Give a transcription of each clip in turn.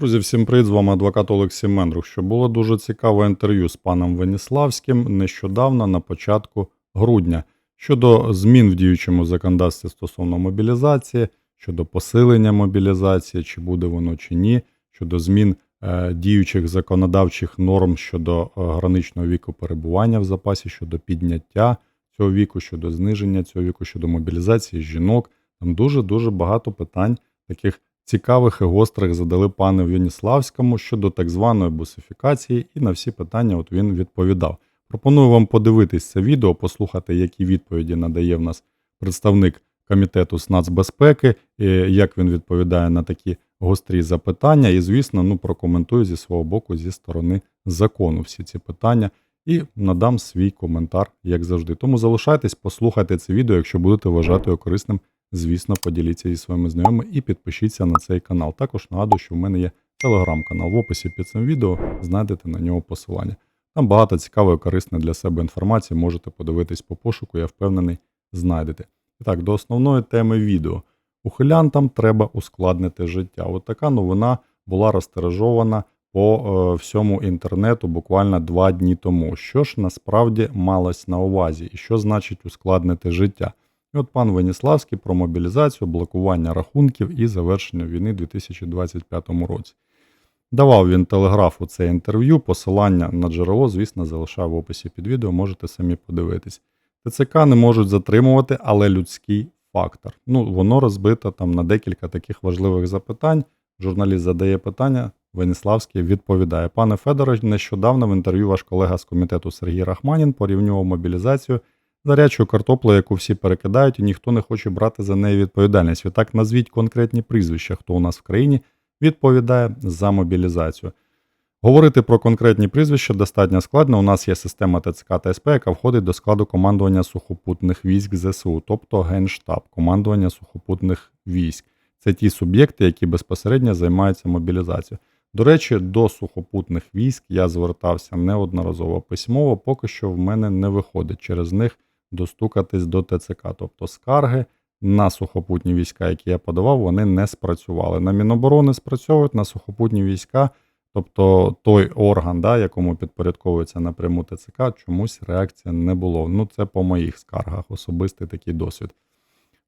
Друзі, всім привіт! З вами адвокат Олексій Мендрух. Що було дуже цікаве інтерв'ю з паном Веніславським нещодавно на початку грудня щодо змін в діючому законодавстві стосовно мобілізації, щодо посилення мобілізації, чи буде воно чи ні, щодо змін е, діючих законодавчих норм щодо е, граничного віку перебування в запасі, щодо підняття цього віку, щодо зниження цього віку, щодо мобілізації жінок. Там дуже дуже багато питань таких цікавих і гострих задали пану Веніславському щодо так званої бусифікації, і на всі питання от він відповідав. Пропоную вам подивитись це відео, послухати, які відповіді надає в нас представник комітету з нацбезпеки, як він відповідає на такі гострі запитання. І, звісно, ну прокоментую зі свого боку, зі сторони закону всі ці питання. І надам свій коментар, як завжди. Тому залишайтесь, послухайте це відео, якщо будете вважати його корисним звісно, поділіться зі своїми знайомими і підпишіться на цей канал. Також нагадую, що в мене є телеграм-канал. В описі під цим відео знайдете на нього посилання. Там багато цікавої, корисної для себе інформації. Можете подивитись по пошуку, я впевнений, знайдете. І так, до основної теми відео. Ухилянтам треба ускладнити життя. От така новина була розтиражована по е, всьому інтернету буквально два дні тому. Що ж насправді малось на увазі, і що значить ускладнити життя? І от пан Веніславський про мобілізацію, блокування рахунків і завершення війни у 2025 році. Давав він телеграфу це інтерв'ю, посилання на джерело, звісно, залишав в описі під відео, можете самі подивитись. ТЦК не можуть затримувати, але людський фактор. Ну, воно розбито там на декілька таких важливих запитань. Журналіст задає питання, Веніславський відповідає. Пане Федорович, нещодавно в інтерв'ю ваш колега з комітету Сергій Рахманін порівнював мобілізацію Зарячу картоплю, яку всі перекидають, і ніхто не хоче брати за неї відповідальність. Відтак назвіть конкретні прізвища, хто у нас в країні відповідає за мобілізацію. Говорити про конкретні прізвища достатньо складно. У нас є система ТЦК та СП, яка входить до складу командування сухопутних військ ЗСУ, тобто Генштаб, командування сухопутних військ. Це ті суб'єкти, які безпосередньо займаються мобілізацією. До речі, до сухопутних військ я звертався неодноразово письмово, поки що в мене не виходить через них достукатись до ТЦК. Тобто скарги на сухопутні війська, які я подавав, вони не спрацювали. На Міноборони спрацьовують на сухопутні війська, тобто той орган, да, якому підпорядковується напряму ТЦК, чомусь реакції не було. Ну, це по моїх скаргах, особистий такий досвід.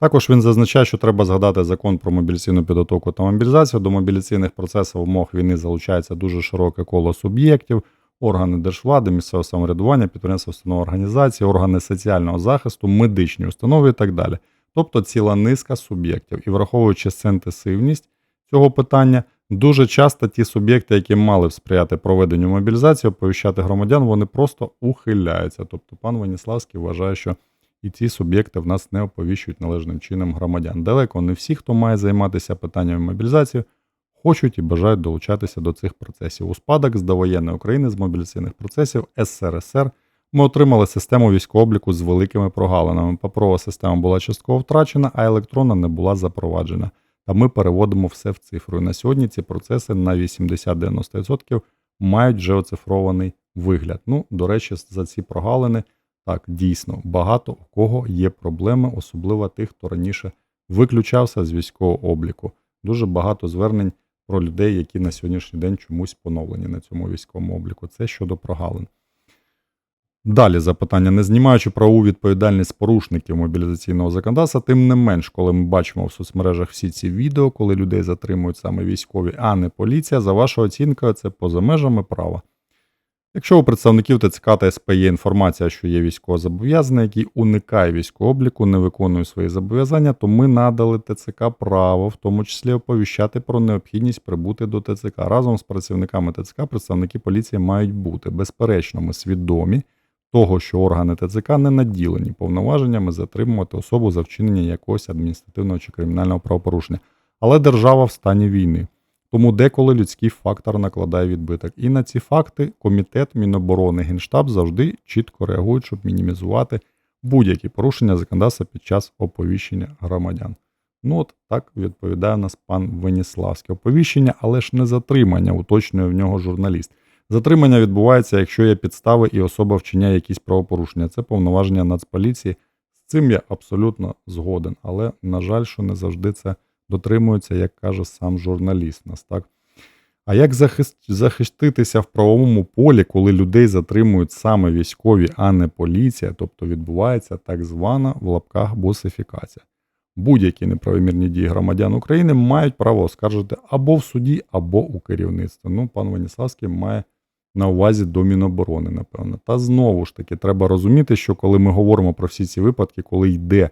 Також він зазначає, що треба згадати закон про мобілізаційну підготовку та мобілізацію. До мобілізаційних процесів умов війни залучається дуже широке коло суб'єктів органи держвлади, місцевого самоврядування, підприємства установи організації, органи соціального захисту, медичні установи і так далі. Тобто ціла низка суб'єктів. І враховуючи синтесивність цього питання, дуже часто ті суб'єкти, які мали б сприяти проведенню мобілізації, оповіщати громадян, вони просто ухиляються. Тобто пан Веніславський вважає, що і ці суб'єкти в нас не оповіщують належним чином громадян. Далеко не всі, хто має займатися питаннями мобілізації, хочуть і бажають долучатися до цих процесів. У спадок з довоєнної України з мобілізаційних процесів СРСР ми отримали систему військового обліку з великими прогалинами. Паперова система була частково втрачена, а електронна не була запроваджена. Та ми переводимо все в цифру. І на сьогодні ці процеси на 80-90% мають вже оцифрований вигляд. Ну, до речі, за ці прогалини так дійсно багато у кого є проблеми, особливо тих, хто раніше виключався з військового обліку. Дуже багато звернень про людей, які на сьогоднішній день чомусь поновлені на цьому військовому обліку. Це щодо прогалин. Далі запитання, не знімаючи правову відповідальність порушників мобілізаційного законодавства, тим не менш, коли ми бачимо в соцмережах всі ці відео, коли людей затримують саме військові, а не поліція, за вашою оцінкою, це поза межами права. Якщо у представників ТЦК та СП є інформація, що є військовозобов'язаний, який уникає військового обліку, не виконує свої зобов'язання, то ми надали ТЦК право, в тому числі оповіщати про необхідність прибути до ТЦК. Разом з працівниками ТЦК представники поліції мають бути. Безперечно, ми свідомі того, що органи ТЦК не наділені повноваженнями затримувати особу за вчинення якогось адміністративного чи кримінального правопорушення. Але держава в стані війни. Тому деколи людський фактор накладає відбиток. І на ці факти комітет Міноборони Генштаб завжди чітко реагують, щоб мінімізувати будь-які порушення законодавства під час оповіщення громадян. Ну от так відповідає нас пан Веніславський. Оповіщення, але ж не затримання, уточнює в нього журналіст. Затримання відбувається, якщо є підстави і особа вчиняє якісь правопорушення. Це повноваження Нацполіції. З цим я абсолютно згоден, але на жаль, що не завжди це дотримуються, як каже сам журналіст нас, так? А як захиститися в правовому полі, коли людей затримують саме військові, а не поліція, тобто відбувається так звана в лапках босифікація? Будь-які неправомірні дії громадян України мають право оскаржити або в суді, або у керівництві. Ну, пан Веніславський має на увазі до Міноборони, напевно. Та знову ж таки, треба розуміти, що коли ми говоримо про всі ці випадки, коли йде,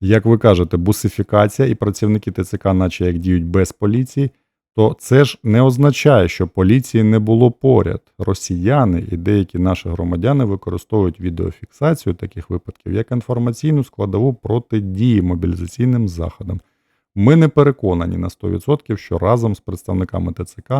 як ви кажете, бусифікація і працівники ТЦК, наче як діють без поліції, то це ж не означає, що поліції не було поряд. Росіяни і деякі наші громадяни використовують відеофіксацію таких випадків як інформаційну складову протидії мобілізаційним заходам. Ми не переконані на 100%, що разом з представниками ТЦК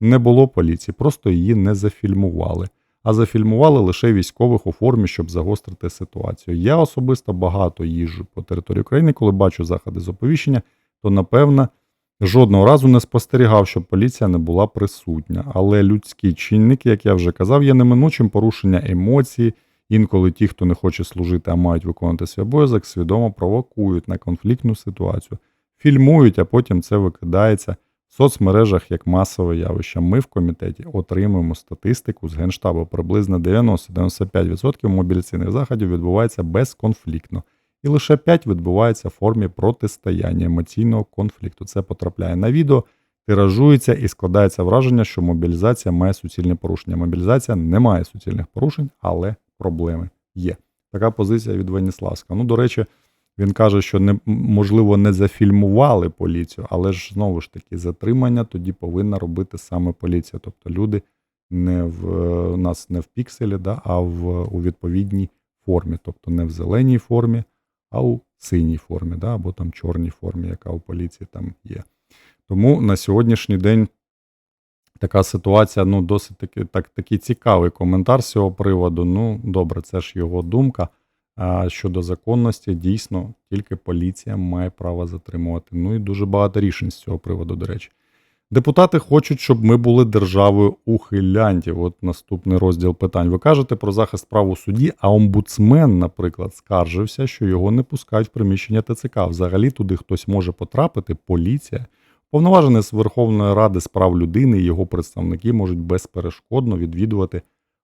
не було поліції, просто її не зафільмували. А зафільмували лише військових у формі, щоб загострити ситуацію. Я особисто багато їжджу по території України, коли бачу заходи з оповіщення, то напевно жодного разу не спостерігав, щоб поліція не була присутня. Але людські чинники, як я вже казав, є неминучим порушення емоцій. Інколи ті, хто не хоче служити, а мають виконувати свій обов'язок, свідомо провокують на конфліктну ситуацію, фільмують, а потім це викидається в соцмережах як масове явище. Ми в комітеті отримуємо статистику з Генштабу. Приблизно 90-95% мобіляційних заходів відбувається безконфліктно. І лише 5 відбувається в формі протистояння емоційного конфлікту. Це потрапляє на відео, тиражується і складається враження, що мобілізація має суцільне порушення. Мобілізація не має суцільних порушень, але проблеми є. Така позиція від Веніславського. Ну, до речі, він каже, що не, можливо не зафільмували поліцію, але ж знову ж таки затримання тоді повинна робити саме поліція. Тобто люди не в у нас не в пікселі, да, а в у відповідній формі, тобто не в зеленій формі, а у синій формі, да, або там чорній формі, яка у поліції там є. Тому на сьогоднішній день така ситуація, ну, досить таки, так, такий цікавий коментар з цього приводу. Ну, добре, це ж його думка. А щодо законності, дійсно, тільки поліція має право затримувати. Ну і дуже багато рішень з цього приводу, до речі. Депутати хочуть, щоб ми були державою ухилянтів. От наступний розділ питань. Ви кажете про захист прав у суді, а омбудсмен, наприклад, скаржився, що його не пускають в приміщення ТЦК. Взагалі туди хтось може потрапити, поліція. Повноважений з Верховної Ради з прав людини і його представники можуть безперешкодно відвідувати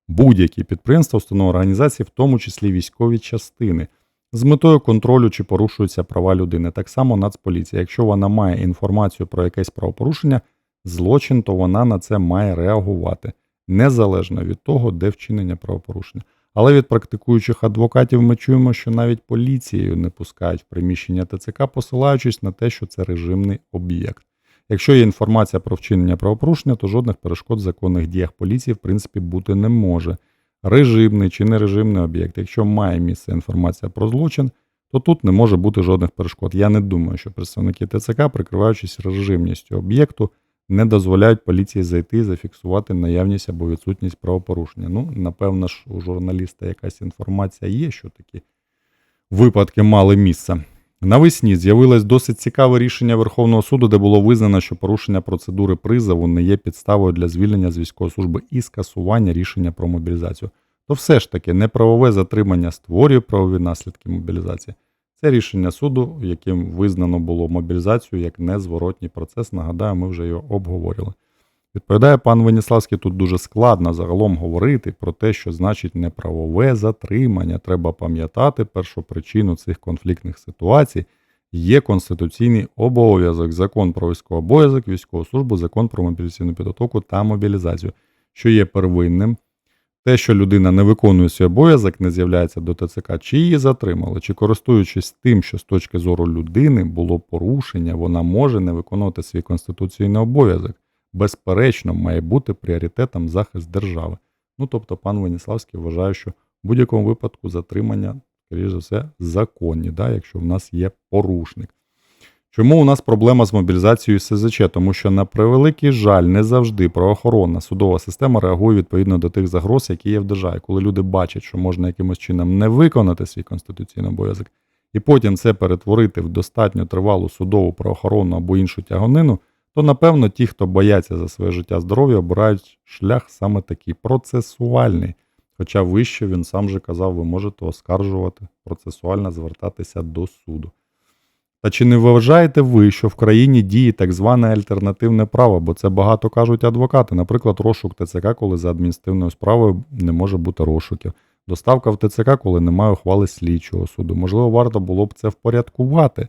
будь-які підприємства, установи організації, в тому числі військові частини, з метою контролю чи порушуються права людини. Так само Нацполіція. Якщо вона має інформацію про якесь правопорушення, злочин, то вона на це має реагувати незалежно від того, де вчинення правопорушення. Але від практикуючих адвокатів ми чуємо, що навіть поліцією не пускають в приміщення ТЦК, посилаючись на те, що це режимний об'єкт. Якщо є інформація про вчинення правопорушення, то жодних перешкод в законних діях поліції в принципі бути не може. Режимний чи нережимний об'єкт. Якщо має місце інформація про злочин, то тут не може бути жодних перешкод. Я не думаю, що представники ТЦК, прикриваючись режимністю об'єкту, не дозволяють поліції зайти і зафіксувати наявність або відсутність правопорушення. Ну, напевно ж, у журналіста якась інформація є, що такі випадки мали місце. Навесні з'явилось досить цікаве рішення Верховного суду, де було визнано, що порушення процедури призову не є підставою для звільнення з військової служби і скасування рішення про мобілізацію. То все ж таки неправове затримання створює правові наслідки мобілізації. Це рішення суду, яким визнано було мобілізацію як незворотній процес. Нагадаю, ми вже його обговорили. Відповідає пан Веніславський, тут дуже складно загалом говорити про те, що значить неправове затримання. Треба пам'ятати першу причину цих конфліктних ситуацій. Є конституційний обов'язок, закон про військовий обов'язок, військову службу, закон про мобілізаційну підготовку та мобілізацію, що є первинним. Те, що людина не виконує свій обов'язок, не з'являється до ТЦК, чи її затримали, чи користуючись тим, що з точки зору людини було порушення, вона може не виконувати свій конституційний обов'язок безперечно, має бути пріоритетом захист держави. Ну тобто, пан Веніславський вважає, що в будь-якому випадку затримання, скоріш за все, законні, да, якщо в нас є порушник. Чому у нас проблема з мобілізацією СЗЧ? Тому що, на превеликий жаль, не завжди правоохоронна судова система реагує відповідно до тих загроз, які є в державі. Коли люди бачать, що можна якимось чином не виконати свій конституційний обов'язок, і потім це перетворити в достатньо тривалу судову правоохоронну або іншу тягонину то напевно ті, хто бояться за своє життя здоров'я, обирають шлях саме такий процесуальний. Хоча вище він сам же казав, ви можете оскаржувати процесуально звертатися до суду. Та чи не вважаєте ви, що в країні діє так зване альтернативне право, бо це багато кажуть адвокати, наприклад, розшук ТЦК, коли за адміністративною справою не може бути розшуків, доставка в ТЦК, коли немає ухвали слідчого суду. Можливо, варто було б це впорядкувати.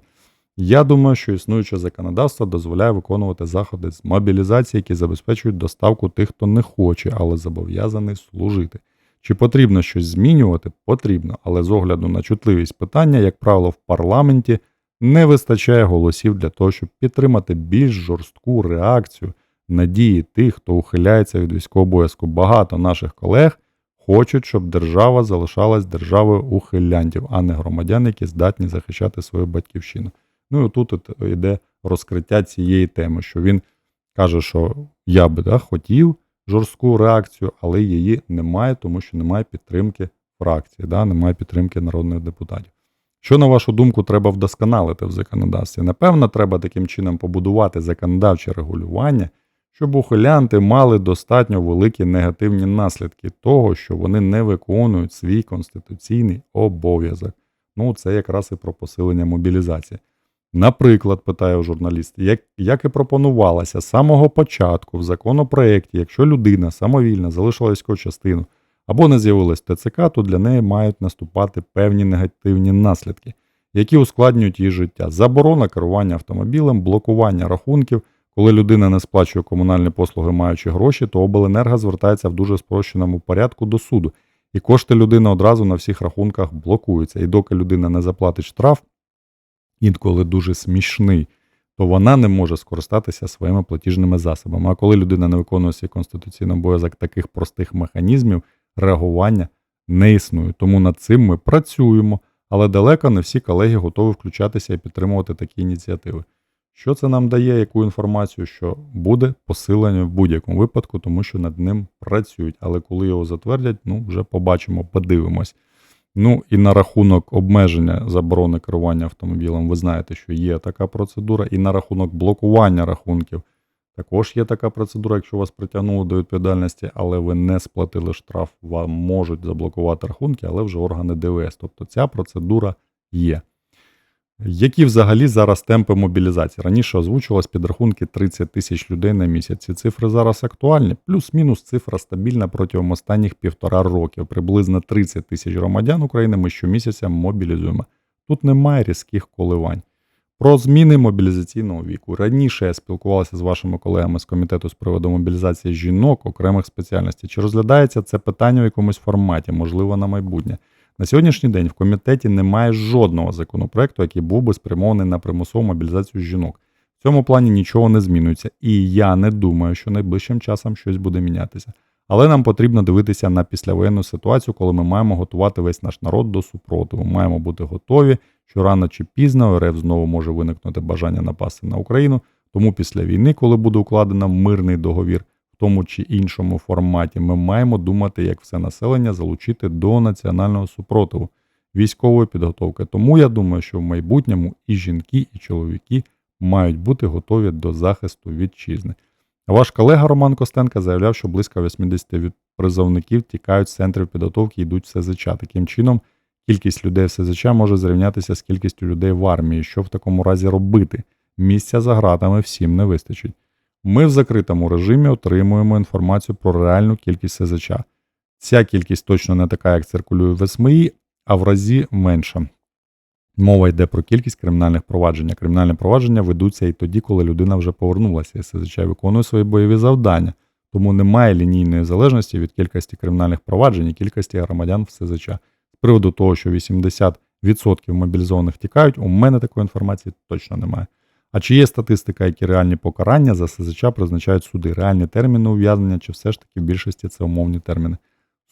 Я думаю, що існуюче законодавство дозволяє виконувати заходи з мобілізації, які забезпечують доставку тих, хто не хоче, але зобов'язаний служити. Чи потрібно щось змінювати? Потрібно, але з огляду на чутливість питання, як правило, в парламенті не вистачає голосів для того, щоб підтримати більш жорстку реакцію на дії тих, хто ухиляється від військового обов'язку. Багато наших колег хочуть, щоб держава залишалась державою ухилянтів, а не громадян, які здатні захищати свою батьківщину. Ну і тут йде розкриття цієї теми, що він каже, що я би да, хотів жорстку реакцію, але її немає, тому що немає підтримки фракції, да, немає підтримки народних депутатів. Що, на вашу думку, треба вдосконалити в законодавстві? Напевно, треба таким чином побудувати законодавче регулювання, щоб ухилянти мали достатньо великі негативні наслідки того, що вони не виконують свій конституційний обов'язок. Ну, це якраз і про посилення мобілізації. Наприклад, питає журналіст, як, як і пропонувалося з самого початку в законопроєкті, якщо людина самовільно залишила військову частину або не з'явилась ТЦК, то для неї мають наступати певні негативні наслідки, які ускладнюють її життя. Заборона керування автомобілем, блокування рахунків. Коли людина не сплачує комунальні послуги, маючи гроші, то обленерго звертається в дуже спрощеному порядку до суду, і кошти людини одразу на всіх рахунках блокуються. І доки людина не заплатить штраф, інколи дуже смішний, то вона не може скористатися своїми платіжними засобами. А коли людина не виконує свій конституційний обов'язок таких простих механізмів, реагування не існує. Тому над цим ми працюємо, але далеко не всі колеги готові включатися і підтримувати такі ініціативи. Що це нам дає, яку інформацію, що буде посилення в будь-якому випадку, тому що над ним працюють. Але коли його затвердять, ну вже побачимо, подивимось. Ну і на рахунок обмеження заборони керування автомобілем, ви знаєте, що є така процедура, і на рахунок блокування рахунків також є така процедура, якщо вас притягнули до відповідальності, але ви не сплатили штраф, вам можуть заблокувати рахунки, але вже органи ДВС. Тобто ця процедура є. Які взагалі зараз темпи мобілізації? Раніше озвучувалось підрахунки 30 тисяч людей на місяць. Ці цифри зараз актуальні. Плюс-мінус цифра стабільна протягом останніх півтора років. Приблизно 30 тисяч громадян України ми щомісяця мобілізуємо. Тут немає різких коливань. Про зміни мобілізаційного віку. Раніше я спілкувався з вашими колегами з комітету з приводу мобілізації жінок окремих спеціальностей. Чи розглядається це питання в якомусь форматі, можливо, на майбутнє? На сьогоднішній день в комітеті немає жодного законопроекту, який був би спрямований на примусову мобілізацію жінок. В цьому плані нічого не змінюється, і я не думаю, що найближчим часом щось буде мінятися. Але нам потрібно дивитися на післявоєнну ситуацію, коли ми маємо готувати весь наш народ до супротиву. Маємо бути готові, що рано чи пізно РФ знову може виникнути бажання напасти на Україну. Тому після війни, коли буде укладено мирний договір, в тому чи іншому форматі, ми маємо думати, як все населення залучити до національного супротиву, військової підготовки. Тому я думаю, що в майбутньому і жінки, і чоловіки мають бути готові до захисту вітчизни. Ваш колега Роман Костенко заявляв, що близько 80 від призовників тікають з центрів підготовки і йдуть в СЗЧ. Таким чином, кількість людей в СЗЧ може зрівнятися з кількістю людей в армії. Що в такому разі робити? Місця за гратами всім не вистачить. Ми в закритому режимі отримуємо інформацію про реальну кількість СЗЧ. Ця кількість точно не така, як циркулює в СМІ, а в разі менша. Мова йде про кількість кримінальних проваджень. Кримінальні провадження ведуться і тоді, коли людина вже повернулася і зазвичай виконує свої бойові завдання. Тому немає лінійної залежності від кількості кримінальних проваджень і кількості громадян в СЗЧ. З приводу того, що 80% мобілізованих тікають, у мене такої інформації точно немає. А чи є статистика, які реальні покарання за СЗЧ призначають суди? Реальні терміни ув'язнення, чи все ж таки в більшості це умовні терміни?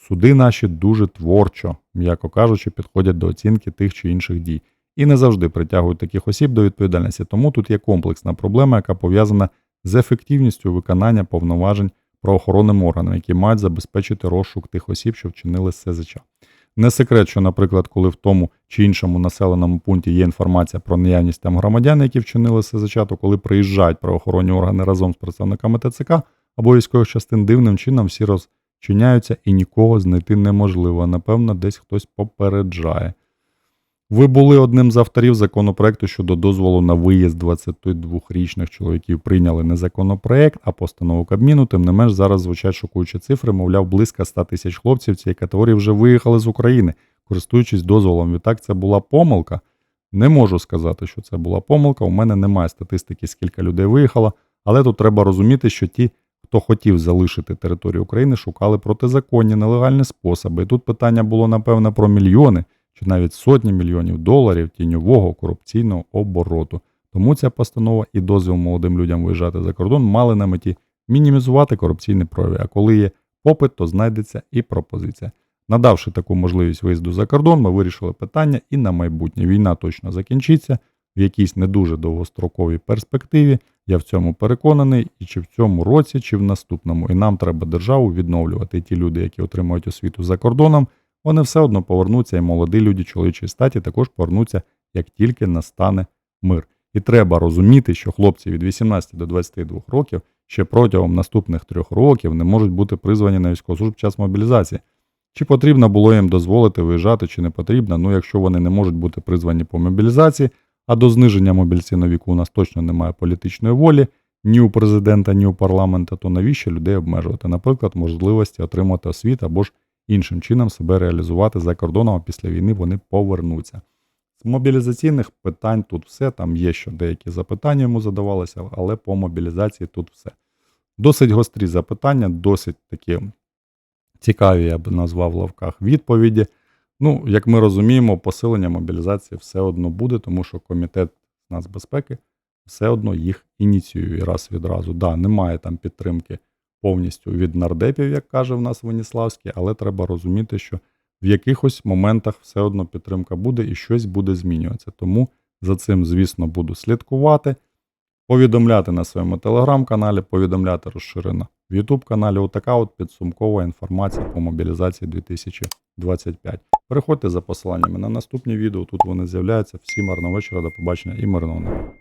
Суди наші дуже творчо, м'яко кажучи, підходять до оцінки тих чи інших дій і не завжди притягують таких осіб до відповідальності. Тому тут є комплексна проблема, яка пов'язана з ефективністю виконання повноважень правоохоронним органам, які мають забезпечити розшук тих осіб, що вчинили СЗЧ. Не секрет, що, наприклад, коли в тому чи іншому населеному пункті є інформація про наявність там громадян, які вчинили СЗЧ, коли приїжджають правоохоронні органи разом з представниками ТЦК або військових частин, дивним чином всі розчиняються і нікого знайти неможливо. Напевно, десь хтось попереджає. Ви були одним з авторів законопроекту щодо дозволу на виїзд 22-річних чоловіків. Прийняли не законопроект, а постанову Кабміну. Тим не менш, зараз звучать шокуючі цифри. Мовляв, близько 100 тисяч хлопців цієї категорії вже виїхали з України, користуючись дозволом. Відтак, це була помилка. Не можу сказати, що це була помилка. У мене немає статистики, скільки людей виїхало, але тут треба розуміти, що ті, хто хотів залишити територію України, шукали протизаконні нелегальні способи. І тут питання було напевне про мільйони чи навіть сотні мільйонів доларів тіньового корупційного обороту. Тому ця постанова і дозвіл молодим людям виїжджати за кордон мали на меті мінімізувати корупційні прояви. А коли є попит, то знайдеться і пропозиція. Надавши таку можливість виїзду за кордон, ми вирішили питання і на майбутнє. Війна точно закінчиться в якійсь не дуже довгостроковій перспективі. Я в цьому переконаний, і чи в цьому році, чи в наступному. І нам треба державу відновлювати. І ті люди, які отримують освіту за кордоном, вони все одно повернуться, і молоді люди чоловічої статі також повернуться, як тільки настане мир. І треба розуміти, що хлопці від 18 до 22 років ще протягом наступних трьох років не можуть бути призвані на військову службу час мобілізації. Чи потрібно було їм дозволити виїжджати, чи не потрібно, ну якщо вони не можуть бути призвані по мобілізації, а до зниження мобілізаційного віку у нас точно немає політичної волі ні у президента, ні у парламента, то навіщо людей обмежувати? Наприклад, можливості отримати освіту або ж іншим чином себе реалізувати за кордоном, а після війни вони повернуться. З мобілізаційних питань тут все. Там є ще деякі запитання йому задавалися, але по мобілізації тут все. Досить гострі запитання, досить такі цікаві, я б назвав в лавках відповіді. Ну, як ми розуміємо, посилення мобілізації все одно буде, тому що комітет нацбезпеки все одно їх ініціює раз відразу. Да, немає там підтримки повністю від нардепів, як каже в нас Веніславський, але треба розуміти, що в якихось моментах все одно підтримка буде і щось буде змінюватися. Тому за цим, звісно, буду слідкувати, повідомляти на своєму телеграм-каналі, повідомляти розширено в YouTube каналі. Отака от підсумкова інформація по мобілізації 2025. Переходьте за посиланнями на наступні відео. Тут вони з'являються. Всім гарного вечора, до побачення і мирного неба.